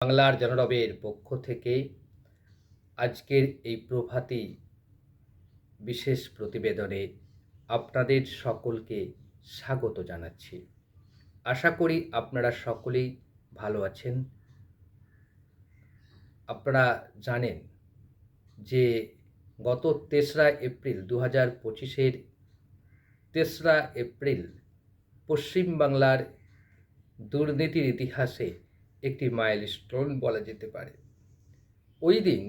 বাংলার জনরবের পক্ষ থেকে আজকের এই প্রভাতী বিশেষ প্রতিবেদনে আপনাদের সকলকে স্বাগত জানাচ্ছি। আশা করি আপনারা সকলেই ভালো আছেন। আপনারা জানেন যে গত তেসরা এপ্রিল দু হাজার পঁচিশের তেসরা এপ্রিল পশ্চিমবাংলার দুর্নীতির ইতিহাসে একটি মাইলস্টোন বলা যেতে পারে। ওই দিন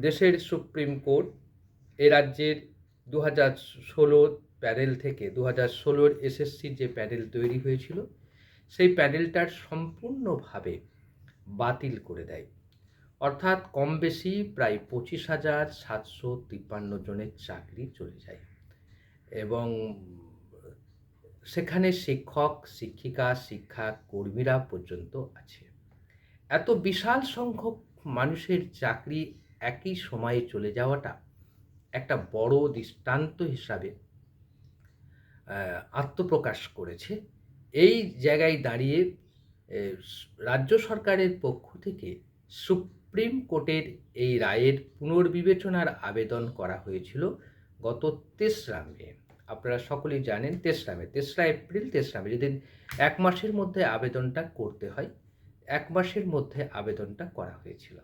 দেশের সুপ্রিম কোর্ট এ রাজ্যের দু হাজার ষোলো প্যানেল থেকে দু হাজার ষোলোর এসএসসির যে প্যানেল তৈরি হয়েছিল, সেই প্যানেলটার সম্পূর্ণভাবে বাতিল করে দেয়। অর্থাৎ কম বেশি প্রায় পঁচিশ হাজার সাতশো তিপ্পান্ন জনের চাকরি চলে যায়। এবং সেখানে শিক্ষক, শিক্ষিকা, শিক্ষা কর্মীরা পর্যন্ত আছে। এত বিশাল সংখ্যক মানুষের চাকরি একই সময়ে চলে যাওয়াটা একটা বড় দৃষ্টান্ত হিসাবে আত্মপ্রকাশ করেছে। এই জায়গায় দাঁড়িয়ে রাজ্য সরকারের পক্ষ থেকে সুপ্রিম কোর্টের এই রায়ের পুনর্বিবেচনার আবেদন করা হয়েছিল গত তেসরা মে। আপনারা সকলেই জানেন তেসরা মে তেসরা এপ্রিল তেসরা মে যেদিন এক মাসের মধ্যে আবেদনটা করতে হয়, এক মাসের মধ্যে আবেদনটা করা হয়েছিল।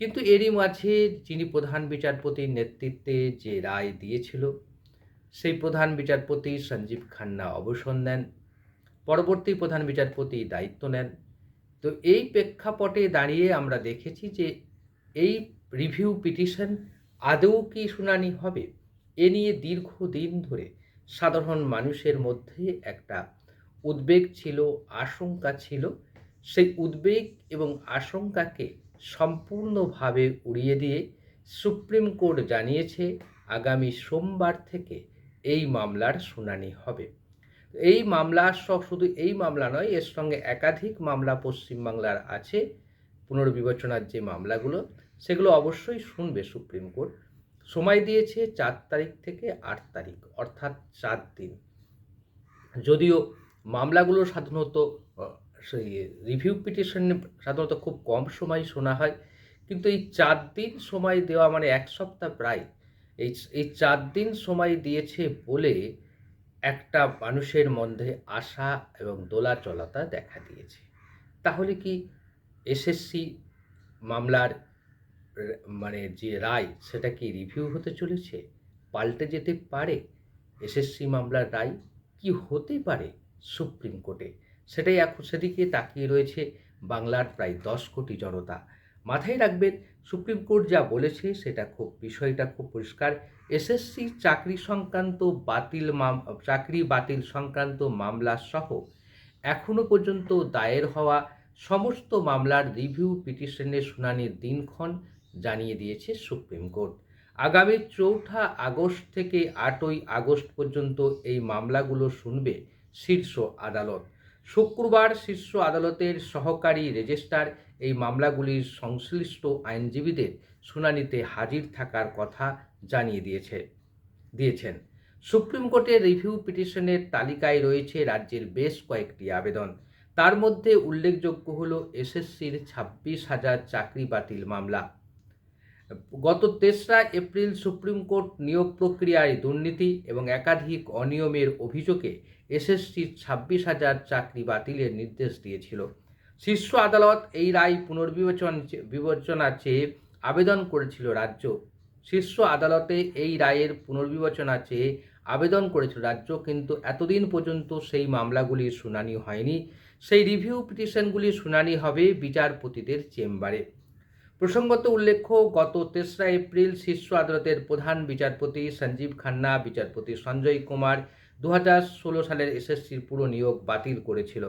কিন্তু এরই মাঝে যিনি প্রধান বিচারপতির নেতৃত্বে যে রায় দিয়েছিল, সেই প্রধান বিচারপতি সঞ্জীব খান্না অবসর নেন, পরবর্তী প্রধান বিচারপতি দায়িত্ব নেন। তো এই প্রেক্ষাপটে দাঁড়িয়ে আমরা দেখেছি যে এই রিভিউ পিটিশন আদৌ কি শুনানি হবে? এ নিয়ে দীর্ঘদিন ধরে সাধারণ মানুষের মধ্যে একটা উদ্বেগ ছিল, আশঙ্কা ছিল। সেই উদ্বেগ এবং আশঙ্কাকে সম্পূর্ণভাবে উড়িয়ে দিয়ে সুপ্রিম কোর্ট জানিয়েছে, আগামী সোমবার থেকে এই মামলার শুনানি হবে। এই মামলা শুধু এই মামলা নয়, এর সঙ্গে একাধিক মামলা পশ্চিমবাংলার আছে। পুনর্বিবেচনার যে মামলাগুলো, সেগুলো অবশ্যই শুনবে সুপ্রিম কোর্ট। সময় দিয়েছে চার তারিখ থেকে আট তারিখ, অর্থাৎ চার দিন। যদিও মামলাগুলো সাধারণত রিভিউ পিটিশনে সাধারণত খুব কম সময় শোনা হয়, কিন্তু এই চার দিন সময় দেওয়া মানে এক সপ্তাহ প্রায়, এই এই চার দিন সময় দিয়েছে বলে একটা মানুষের মধ্যে আশা এবং দোলাচলতা দেখা দিয়েছে। তাহলে কি এসএসসি মামলার মানে যে রায়, সেটা কি রিভিউ হতে চলেছে? পাল্টে যেতে পারে? এসএসসি মামলার রায় কি হতে পারে সুপ্রিম কোর্টে? সেটাই এখন সেদিকে তাকিয়ে রয়েছে বাংলার প্রায় দশ কোটি জনতা। মাথায় রাখবেন, সুপ্রিম কোর্ট যা বলেছে, সেটা খুব, বিষয়টা খুব পরিষ্কার। এসএসসি চাকরি সংক্রান্ত বাতিল মাম, চাকরি বাতিল সংক্রান্ত মামলা সহ এখনও পর্যন্ত দায়ের হওয়া সমস্ত মামলার রিভিউ পিটিশনের শুনানির দিনক্ষণ জানিয়ে দিয়েছে সুপ্রিম কোর্ট। আগামী চৌঠা আগস্ট থেকে আটই আগস্ট পর্যন্ত এই মামলাগুলো শুনবে শীর্ষ আদালত। শুক্রবার শীর্ষ আদালতের সহকারী রেজিস্ট্রার এই মামলাগুলির সংশ্লিষ্ট আইনজীবীদের শুনানিতে হাজির থাকার কথা জানিয়ে দিয়েছে, দিয়েছেন। সুপ্রিম কোর্টের রিভিউ পিটিশনের তালিকায় রয়েছে রাজ্যের বেশ কয়েকটি আবেদন। তার মধ্যে উল্লেখযোগ্য হল এসএসসির ছাব্বিশ হাজার চাকরি বাতিল মামলা। গত তেসরা এপ্রিল সুপ্রিম কোর্ট নিয়োগ প্রক্রিয়ায় দুর্নীতি এবং একাধিক অনিয়মের অভিযোগে এসএসসির ছাব্বিশ হাজার চাকরি বাতিলের নির্দেশ দিয়েছিল। শীর্ষ আদালত এই রায় পুনর্বিবেচন বিবেচনা চেয়ে আবেদন করেছিল রাজ্য। শীর্ষ আদালতে এই রায়ের পুনর্বিবেচনা চেয়ে আবেদন করেছিল রাজ্য, কিন্তু এতদিন পর্যন্ত সেই মামলাগুলির শুনানি হয়নি। সেই রিভিউ পিটিশনগুলির শুনানি হবে বিচারপতিদের চেম্বারে। প্রসঙ্গত উল্লেখ্য, গত তেসরা এপ্রিল শীর্ষ আদালতের প্রধান বিচারপতি সঞ্জীব খান্না, বিচারপতি সঞ্জয় কুমার দু হাজার ষোলো সালের এসএসসির পুরো নিয়োগ বাতিল করেছিল।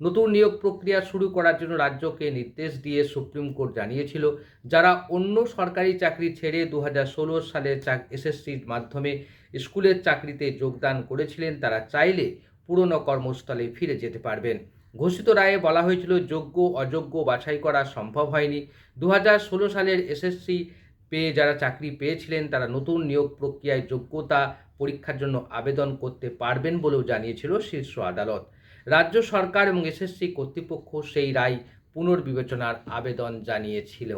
নতুন নিয়োগ প্রক্রিয়া শুরু করার জন্য রাজ্যকে নির্দেশ দিয়ে সুপ্রিম কোর্ট জানিয়েছিল, যারা অন্য সরকারি চাকরি ছেড়ে দু হাজার ষোলো সালের এসএসসির মাধ্যমে স্কুলের চাকরিতে যোগদান করেছিলেন, তারা চাইলে পুরনো কর্মস্থলে ফিরে যেতে পারবেন। ঘোষিত রায়ে বলা হয়েছিল, যোগ্য, অযোগ্য বাছাই করা সম্ভব হয়নি। দু ষোলো সালের এসএসসি পেয়ে যারা চাকরি পেয়েছিলেন, তারা নতুন নিয়োগ প্রক্রিয়ায় যোগ্যতা পরীক্ষার জন্য আবেদন করতে পারবেন বলেও জানিয়েছিল শীর্ষ আদালত। রাজ্য সরকার এবং এসএসসি কর্তৃপক্ষ সেই রায় পুনর্বিবেচনার আবেদন জানিয়েছিল।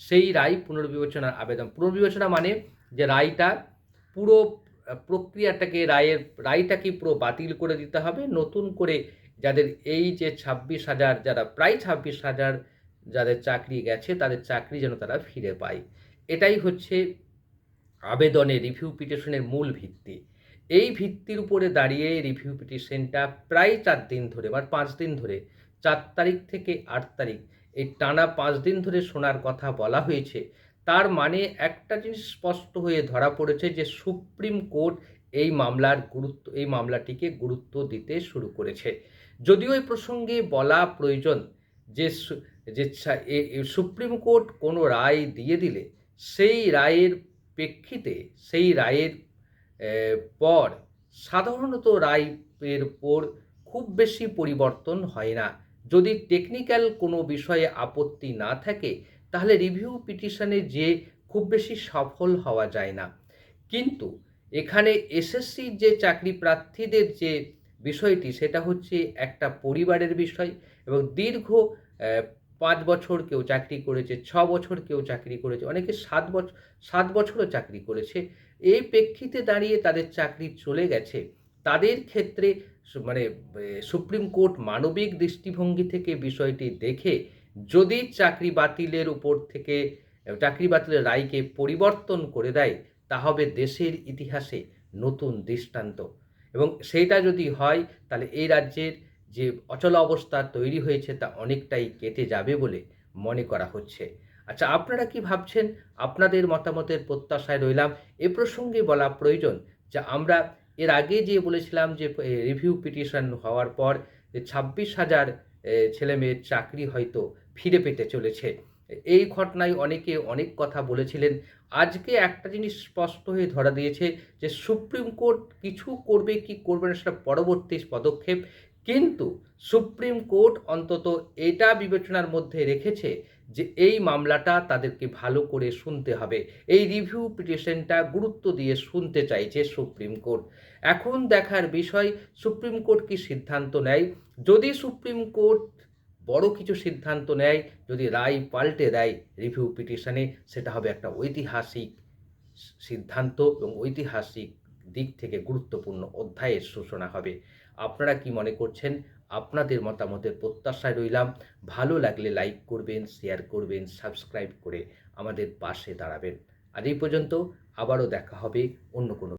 সেই রায় পুনর্বিবেচনার আবেদন, পুনর্বিবেচনা মানে যে রায়টা, পুরো প্রক্রিয়াটাকে, রায়ের, রায়টাকে পুরো বাতিল করে দিতে হবে, নতুন করে যাদের এই যে ছাব্বিশ হাজার, যারা প্রায় ছাব্বিশ হাজার যাদের চাকরি গেছে, তাদের চাকরি যেন তারা ফিরে পায়। এটাই হচ্ছে আবেদনে রিভিউ পিটিশনের মূল ভিত্তি। এই ভিত্তির উপরে দাঁড়িয়ে রিভিউ পিটিশনটা প্রায় চার দিন ধরে বা পাঁচ দিন ধরে, চার তারিখ থেকে আট তারিখ, এই টানা পাঁচ দিন ধরে শোনার কথা বলা হয়েছে। তার মানে একটা জিনিস স্পষ্ট হয়ে ধরা পড়েছে যে সুপ্রিম কোর্ট এই মামলার গুরুত্ব, এই মামলাটিকে গুরুত্ব দিতে শুরু করেছে। যদিও এই প্রসঙ্গে বলা প্রয়োজন যে যে সুপ্রিম কোর্ট কোনো রায় দিয়ে দিলে সেই রায়ের প্রেক্ষিতে, সেই রায়ের পর সাধারণত রায়ের পর খুব বেশি পরিবর্তন হয় না। যদি টেকনিক্যাল কোনো বিষয়ে আপত্তি না থাকে, তাহলে রিভিউ পিটিশনে যে খুব বেশি সফল হওয়া যায় না। কিন্তু এখানে এসএসসি যে চাকরি প্রার্থীদের যে বিষয়টি, সেটা হচ্ছে একটা পরিবারের বিষয় এবং দীর্ঘ পাঁচ বছর কেউ চাকরি করেছে, ছ বছর কেউ চাকরি করেছে, অনেকে সাত বছর সাত বছরও চাকরি করেছে। এই প্রেক্ষিতে দাঁড়িয়ে তাদের চাকরি চলে গেছে। তাদের ক্ষেত্রে মানে সুপ্রিম কোর্ট মানবিক দৃষ্টিভঙ্গি থেকে বিষয়টি দেখে যদি চাকরি বাতিলের উপর থেকে, চাকরি বাতিলের রায়কে পরিবর্তন করে দেয় তা হবে দেশের ইতিহাসে নতুন দৃষ্টান্ত। এবং সেইটা যদি হয়, তাহলে এই রাজ্যের যে অচল অবস্থা তৈরি হয়েছে তা অনেকটাই কেটে যাবে বলে মনে করা হচ্ছে। আচ্ছা আপনারা কি ভাবছেন? আপনাদের মতামতের প্রত্যাশায় রইলাম। এ প্রসঙ্গে বলা প্রয়োজন যে, আমরা এর আগে যে বলেছিলাম যে রিভিউ পিটিশন হওয়ার পর যে ছাব্বিশ হাজার ছেলে মেয়ের চাকরি হয়তো ফিরে পেতে চলেছে। এই ঘটনায় অনেকে অনেক কথা বলেছিলেন। আজকে একটা জিনিস স্পষ্ট হয়ে ধরা দিয়েছে যে, সুপ্রিম কোর্ট কিছু করবে কি করবে না সেটা পরবর্তী পদক্ষেপ। কিন্তু সুপ্রিম কোর্ট অন্তত এটা বিবেচনার মধ্যে রেখেছে যে, এই মামলাটা তাদেরকে ভালো করে শুনতে হবে। এই রিভিউ পিটিশনটা গুরুত্ব দিয়ে শুনতে চাইছে সুপ্রিম কোর্ট। এখন দেখার বিষয়, সুপ্রিম কোর্ট কি সিদ্ধান্ত নেয়? যদি সুপ্রিম কোর্ট বড় কিছু সিদ্ধান্ত নেয়, যদি রায় পাল্টে দেয় রিভিউ পিটিশনে সেটা হবে একটা ঐতিহাসিক সিদ্ধান্ত এবং ঐতিহাসিক দিক থেকে গুরুত্বপূর্ণ অধ্যায়ের সূচনা হবে। আপনারা কি মনে করছেন? আপনাদের মতামতের প্রত্যাশায় রইলাম। ভালো লাগলে লাইক করবেন শেয়ার করবেন সাবস্ক্রাইব করে আমাদের পাশে দাঁড়াবেন। আজ এই পর্যন্ত আবারও দেখা হবে অন্য কোনো